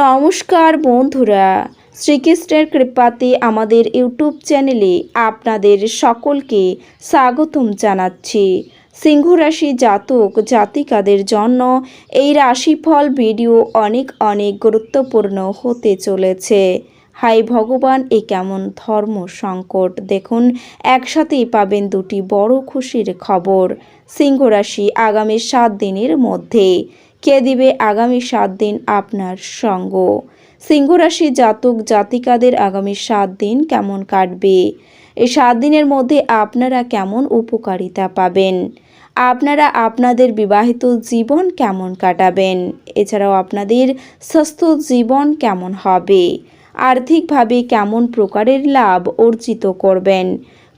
নমস্কার বন্ধুরা, শ্রীকৃষ্ণের কৃপাতে আমাদের ইউটিউব চ্যানেলে আপনাদের সকলকে স্বাগতম জানাচ্ছি। সিংহ রাশি জাতক, জাতিকাদের জন্য এই রাশিফল ভিডিও অনেক অনেক গুরুত্বপূর্ণ হতে চলেছে। হাই ভগবান, এ কেমন ধর্ম সংকট। দেখুন, একসাথেই পাবেন দুটি বড় খুশির খবর। সিংহ রাশি আগামী সাত দিনের মধ্যে। কে দিবে আগামী সাত দিন আপনার সঙ্গ? সিংহ রাশি জাতক জাতিকাদের আগামী সাত দিন কেমন কাটবে? এই সাত দিনের মধ্যে আপনারা কেমন উপকারিতা পাবেন? আপনারা আপনাদের বিবাহিত জীবন কেমন কাটাবেন? এছাড়াও আপনাদের স্বাস্থ্য জীবন কেমন হবে? আর্থিকভাবে কেমন প্রকারের লাভ অর্জিত করবেন?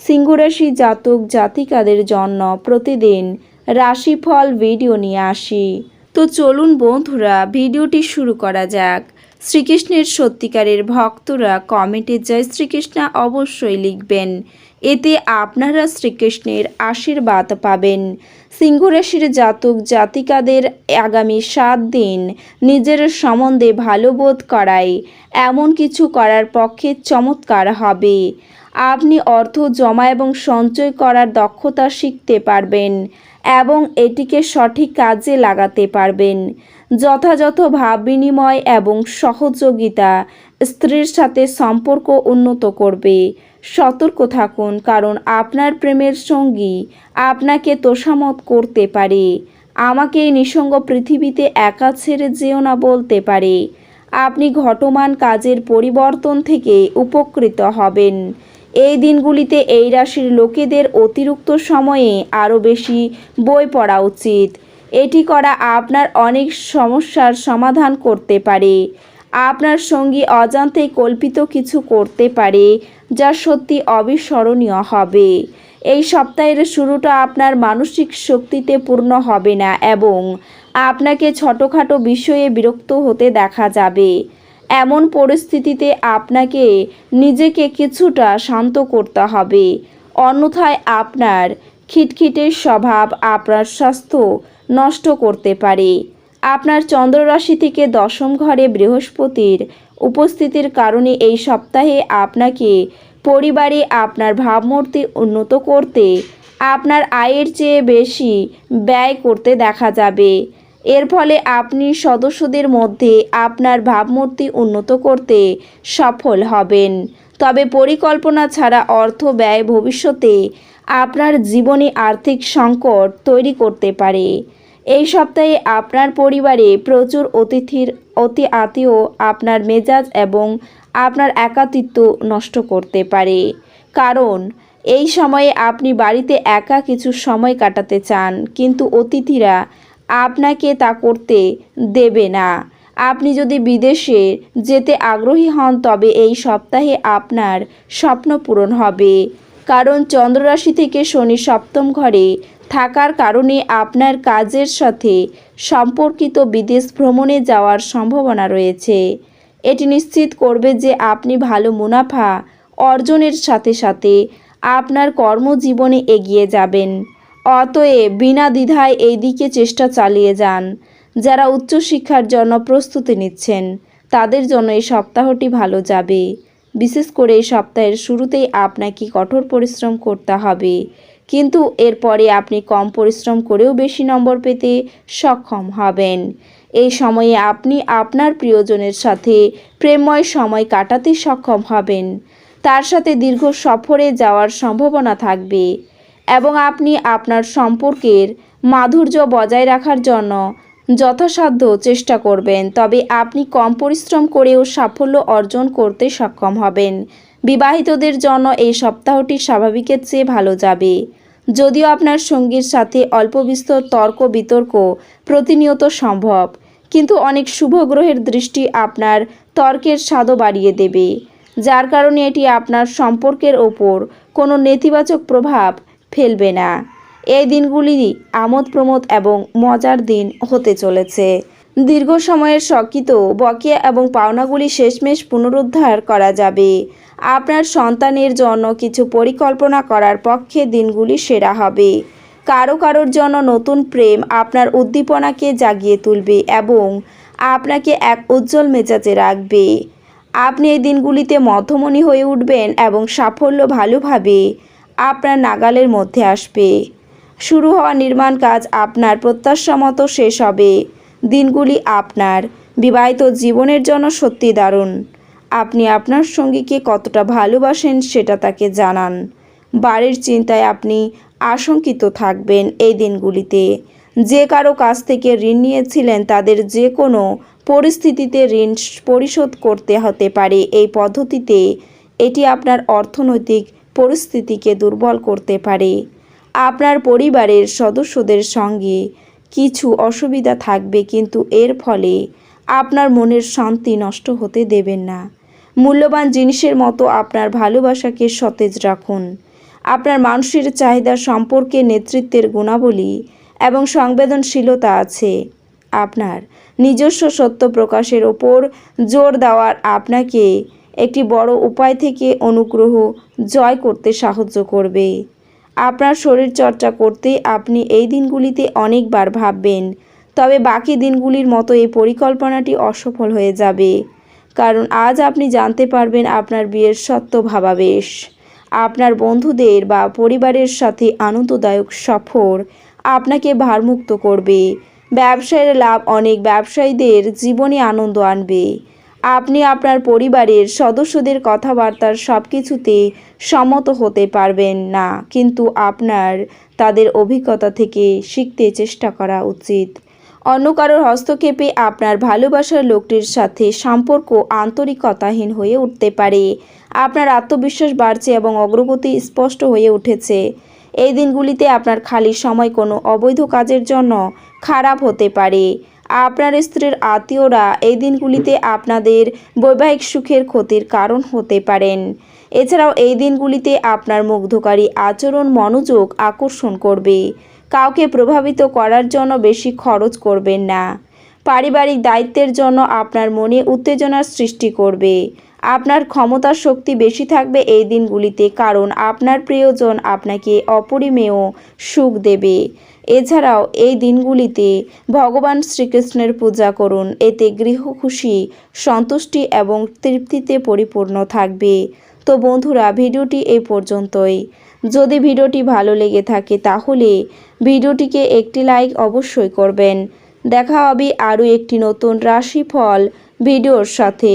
সিংহরাশি জাতক জাতিকাদের জন্য প্রতিদিন রাশিফল ভিডিও নিয়ে আসি। তো চলুন বন্ধুরা, ভিডিওটি শুরু করা যাক। শ্রীকৃষ্ণের সত্যিকারের ভক্তরা কমেন্টে জয় শ্রীকৃষ্ণ অবশ্যই লিখবেন। এতে আপনারা শ্রীকৃষ্ণের আশীর্বাদ পাবেন। সিংহরাশির জাতক জাতিকাদের আগামী সাত দিন নিজের সম্বন্ধে ভালো বোধ করায় এমন কিছু করার পক্ষে চমৎকার হবে। আপনি অর্থ জমা এবং সঞ্চয় করার দক্ষতা শিখতে পারবেন এবং এটিকে সঠিক কাজে লাগাতে পারবেন। যথাযথ ভাব বিনিময় এবং সহযোগিতা স্ত্রীর সাথে সম্পর্ক উন্নত করবে। সতর্ক থাকুন, কারণ আপনার প্রেমের সঙ্গী আপনাকে তোষামত করতে পারে। আমাকে এই নিঃসঙ্গ পৃথিবীতে একা ছেড়ে যেও না বলতে পারে। আপনি ঘটমান কাজের পরিবর্তন থেকে উপকৃত হবেন। এই দিনগুলিতে এই রাশির লোকেদের অতিরিক্ত সময়ে আরও বেশি বই পড়া উচিত। এটি করা আপনার অনেক সমস্যার সমাধান করতে পারে। আপনার সঙ্গী অজান্তেই কল্পিত কিছু করতে পারে, যা সত্যি অবিস্মরণীয় হবে। এই সপ্তাহের শুরুটা আপনার মানসিক শক্তিতে পূর্ণ হবে না এবং আপনাকে ছোটোখাটো বিষয়ে বিরক্ত হতে দেখা যাবে। এমন পরিস্থিতিতে আপনাকে নিজেকে কিছুটা শান্ত করতে হবে। অন্যথায় আপনার খিটখিটে স্বভাব আপনার স্বাস্থ্য নষ্ট করতে পারে। আপনার চন্দ্ররাশি থেকে দশম ঘরে বৃহস্পতির উপস্থিতির কারণে এই সপ্তাহে আপনাকে পরিবারে আপনার ভাবমূর্তি উন্নত করতে, আপনার আয়ের চেয়ে বেশি ব্যয় করতে দেখা যাবে। এর ফলে আপনি সদস্যদের মধ্যে আপনার ভাবমূর্তি উন্নত করতে সফল হবেন। তবে পরিকল্পনা ছাড়া অর্থ ব্যয় ভবিষ্যতে আপনার জীবনে আর্থিক সংকট তৈরি করতে পারে। এই সপ্তাহে আপনার পরিবারে প্রচুর অতিথির, অতি আত্মীয় আপনার মেজাজ এবং আপনার একাতিত্ব নষ্ট করতে পারে। কারণ, এই সময়ে আপনি বাড়িতে একা কিছু সময় কাটাতে চান, কিন্তু অতিথিরা আপনাকে তা করতে দেবে না। আপনি যদি বিদেশে যেতে আগ্রহী হন, তবে এই সপ্তাহে আপনার স্বপ্ন পূরণ হবে। কারণ চন্দ্ররাশি থেকে শনি সপ্তম ঘরে থাকার কারণে আপনার কাজের সাথে সম্পর্কিত বিদেশ ভ্রমণে যাওয়ার সম্ভাবনা রয়েছে। এটি নিশ্চিত করবে যে আপনি ভালো মুনাফা অর্জনের সাথে সাথে আপনার কর্মজীবনে এগিয়ে যাবেন। অতএব বিনা দ্বিধায় এই দিকে চেষ্টা চালিয়ে যান। যারা উচ্চশিক্ষার জন্য প্রস্তুতি নিচ্ছেন, তাদের জন্য এই সপ্তাহটি ভালো যাবে। বিশেষ করে এই সপ্তাহের শুরুতেই আপনাকে কঠোর পরিশ্রম করতে হবে। কিন্তু এরপরে আপনি কম পরিশ্রম করেও বেশি নম্বর পেতে সক্ষম হবেন। এই সময়ে আপনি আপনার প্রিয়জনের সাথে প্রেমময় সময় কাটাতে সক্ষম হবেন। তার সাথে দীর্ঘ সফরে যাওয়ার সম্ভাবনা থাকবে। এবং আপনি আপনার সম্পর্কের মাধুর্য বজায় রাখার জন্য যথাসাধ্য চেষ্টা করবেন। তবে আপনি কম পরিশ্রম করেও সাফল্য অর্জন করতে সক্ষম হবেন। বিবাহিতদের জন্য এই সপ্তাহটি স্বাভাবিকের চেয়ে ভালো যাবে। যদিও আপনার সঙ্গীর সাথে অল্প বিস্তর তর্ক বিতর্ক প্রতিনিয়ত সম্ভব, কিন্তু অনেক শুভ গ্রহের দৃষ্টি আপনার তর্কের স্বাদও বাড়িয়ে দেবে, যার কারণে এটি আপনার সম্পর্কের ওপর কোনো নেতিবাচক প্রভাব ফেলবে না। এই দিনগুলি আমোদ প্রমোদ এবং মজার দিন হতে চলেছে। দীর্ঘ সময়ের শকিত বকেয়া এবং পাওনাগুলি শেষমেশ পুনরুদ্ধার করা যাবে। আপনার সন্তানের জন্য কিছু পরিকল্পনা করার পক্ষে দিনগুলি সেরা হবে। কারও কারোর জন্য নতুন প্রেম আপনার উদ্দীপনাকে জাগিয়ে তুলবে এবং আপনাকে এক উজ্জ্বল মেজাজে রাখবে। আপনি এই দিনগুলিতে মধ্যমণি হয়ে উঠবেন এবং সাফল্য ভালোভাবে আপনার নাগালের মধ্যে আসবে। শুরু হওয়া নির্মাণ কাজ আপনার প্রত্যাশা মতো শেষ হবে। দিনগুলি আপনার। বিবাহিত জীবনের জন্য সত্যি দারুণ। আপনি আপনার সঙ্গীকে কতটা ভালোবাসেন সেটা তাকে জানান। বাড়ির চিন্তায় আপনি আশঙ্কিত থাকবেন এই দিনগুলিতে। যে কারও কাছ থেকে ঋণ নিয়েছিলেন তাদের যে কোনো পরিস্থিতিতে ঋণ পরিশোধ করতে হতে পারে এই পদ্ধতিতে। এটি আপনার অর্থনৈতিক পরিস্থিতিকে দুর্বল করতে পারে। আপনার পরিবারের সদস্যদের সঙ্গে কিছু অসুবিধা থাকবে কিন্তু এর ফলে আপনার মনের শান্তি নষ্ট হতে দেবেন না। মূল্যবান জিনিসের মতো আপনার ভালোবাসাকে সতেজ রাখুন। আপনার মানুষের চাহিদা সম্পর্কে নেতৃত্বের গুণাবলী এবং সংবেদনশীলতা আছে। আপনার নিজস্ব সত্য প্রকাশের ওপর জোর দেওয়ার আপনাকে একটি বড় উপায় থেকে অনুগ্রহ জয় করতে সাহায্য করবে। আপনার শরীর চর্চা করতে আপনি এই দিনগুলিতে অনেকবার ভাববেন, তবে বাকি দিনগুলির মতো এই পরিকল্পনাটি অসফল হয়ে যাবে। কারণ আজ আপনি জানতে পারবেন আপনার বিয়ের সত্য ভাবাবেশ। আপনার বন্ধুদের বা পরিবারের সাথে আনন্দদায়ক সফর আপনাকে ভারমুক্ত করবে। ব্যবসায়ের লাভ অনেক ব্যবসায়ীদের জীবনে আনন্দ আনবে। আপনি আপনার পরিবারের সদস্যদের কথাবার্তার সব কিছুতে সম্মত হতে পারবেন না, কিন্তু আপনার তাদের অভিজ্ঞতা থেকে শিখতে চেষ্টা করা উচিত। অন্য কারোর হস্তক্ষেপে আপনার ভালোবাসার লোকটির সাথে সম্পর্ক আন্তরিকতাহীন হয়ে উঠতে পারে। আপনার আত্মবিশ্বাস বাড়ছে এবং অগ্রগতি স্পষ্ট হয়ে উঠেছে। এই দিনগুলিতে আপনার খালি সময় কোনো অবৈধ কাজের জন্য খারাপ হতে পারে। আপনার স্ত্রীর আত্মীয়রা এই দিনগুলিতে আপনাদের বৈবাহিক সুখের ক্ষতির কারণ হতে পারেন। এছাড়াও এই দিনগুলিতে আপনার মুগ্ধকারী আচরণ, মনোযোগ আকর্ষণ করবে। কাউকে প্রভাবিত করার জন্য বেশি খরচ করবেন না। পারিবারিক দায়িত্বের জন্য আপনার মনে উত্তেজনার সৃষ্টি করবে। আপনার ক্ষমতার শক্তি বেশি থাকবে এই দিনগুলিতে, কারণ আপনার প্রিয়জন আপনাকে অপরিমেয় সুখ দেবে। এছাড়াও এই দিনগুলিতে ভগবান শ্রীকৃষ্ণের পূজা করুন, এতে গৃহ খুশি, সন্তুষ্টি এবং তৃপ্তিতে পরিপূর্ণ থাকবে। তো বন্ধুরা, ভিডিওটি এই পর্যন্তই। যদি ভিডিওটি ভালো লেগে থাকে, তাহলে ভিডিওটিকে একটি লাইক অবশ্যই করবেন। দেখা হবে আরও একটি নতুন রাশিফল ভিডিওর সাথে।